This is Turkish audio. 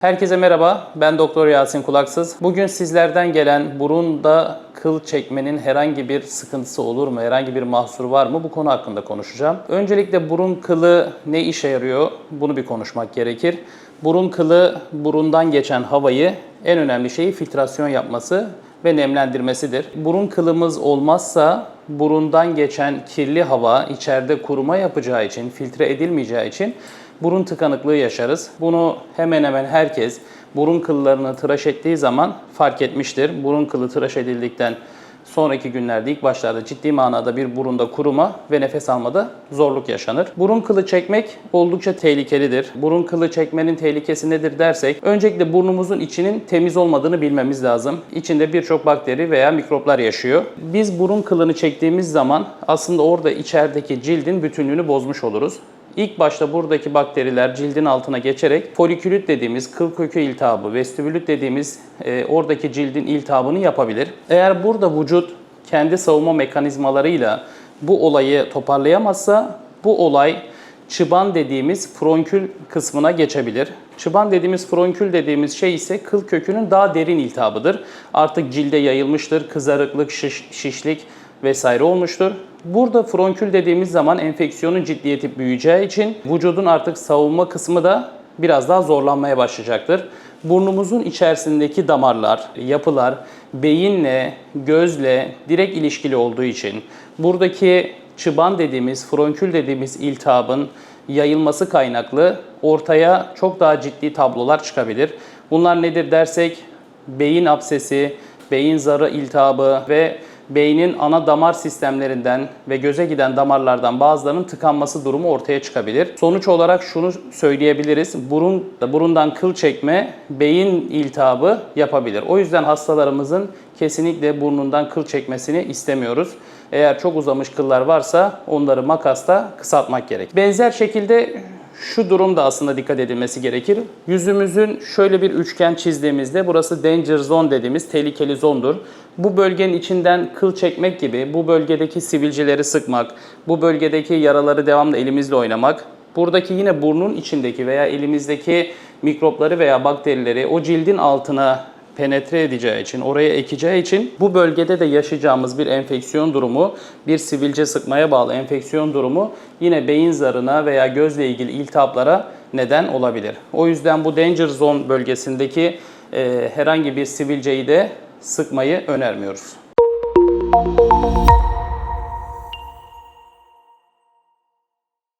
Herkese merhaba, ben Doktor Yasin Kulaksız. Bugün sizlerden gelen burunda kıl çekmenin herhangi bir sıkıntısı olur mu, herhangi bir mahsur var mı bu konu hakkında konuşacağım. Öncelikle burun kılı ne işe yarıyor bunu bir konuşmak gerekir. Burun kılı burundan geçen havayı en önemli şeyi filtrasyon yapması ve nemlendirmesidir. Burun kılımız olmazsa burundan geçen kirli hava içeride kuruma yapacağı için, filtre edilmeyeceği için burun tıkanıklığı yaşarız. Bunu hemen hemen herkes burun kıllarını tıraş ettiği zaman fark etmiştir. Burun kılı tıraş edildikten sonraki günlerde ilk başlarda ciddi manada bir burunda kuruma ve nefes almada zorluk yaşanır. Burun kılı çekmek oldukça tehlikelidir. Burun kılı çekmenin tehlikesi nedir dersek, öncelikle burnumuzun içinin temiz olmadığını bilmemiz lazım. İçinde birçok bakteri veya mikroplar yaşıyor. Biz burun kılını çektiğimiz zaman aslında orada içerideki cildin bütünlüğünü bozmuş oluruz. İlk başta buradaki bakteriler cildin altına geçerek folikülit dediğimiz kıl kökü iltihabı, vestibülüt dediğimiz e, oradaki cildin iltihabını yapabilir. Eğer burada vücut kendi savunma mekanizmalarıyla bu olayı toparlayamazsa bu olay çıban dediğimiz fronkül kısmına geçebilir. Çıban dediğimiz fronkül dediğimiz şey ise kıl kökünün daha derin iltihabıdır. Artık cilde yayılmıştır, kızarıklık, şiş, şişlik vesaire olmuştur. Burada fronkül dediğimiz zaman enfeksiyonun ciddiyeti büyüyeceği için vücudun artık savunma kısmı da biraz daha zorlanmaya başlayacaktır. Burnumuzun içerisindeki damarlar, yapılar beyinle, gözle direkt ilişkili olduğu için buradaki çıban dediğimiz, fronkül dediğimiz iltihabın yayılması kaynaklı ortaya çok daha ciddi tablolar çıkabilir. Bunlar nedir dersek beyin absesi, beyin zarı iltihabı ve beynin ana damar sistemlerinden ve göze giden damarlardan bazılarının tıkanması durumu ortaya çıkabilir. Sonuç olarak şunu söyleyebiliriz. Burun, burundan kıl çekme beyin iltihabı yapabilir. O yüzden hastalarımızın kesinlikle burnundan kıl çekmesini istemiyoruz. Eğer çok uzamış kıllar varsa onları makasla kısaltmak gerek. Benzer şekilde şu durumda aslında dikkat edilmesi gerekir. Yüzümüzün şöyle bir üçgen çizdiğimizde burası danger zone dediğimiz tehlikeli zondur. Bu bölgenin içinden kıl çekmek gibi bu bölgedeki sivilceleri sıkmak, bu bölgedeki yaraları devamlı elimizle oynamak, buradaki yine burnun içindeki veya elimizdeki mikropları veya bakterileri o cildin altına penetre edeceği için, oraya ekeceği için bu bölgede de yaşayacağımız bir enfeksiyon durumu, bir sivilce sıkmaya bağlı enfeksiyon durumu yine beyin zarına veya gözle ilgili iltihaplara neden olabilir. O yüzden bu danger zone bölgesindeki e, herhangi bir sivilceyi de sıkmayı önermiyoruz.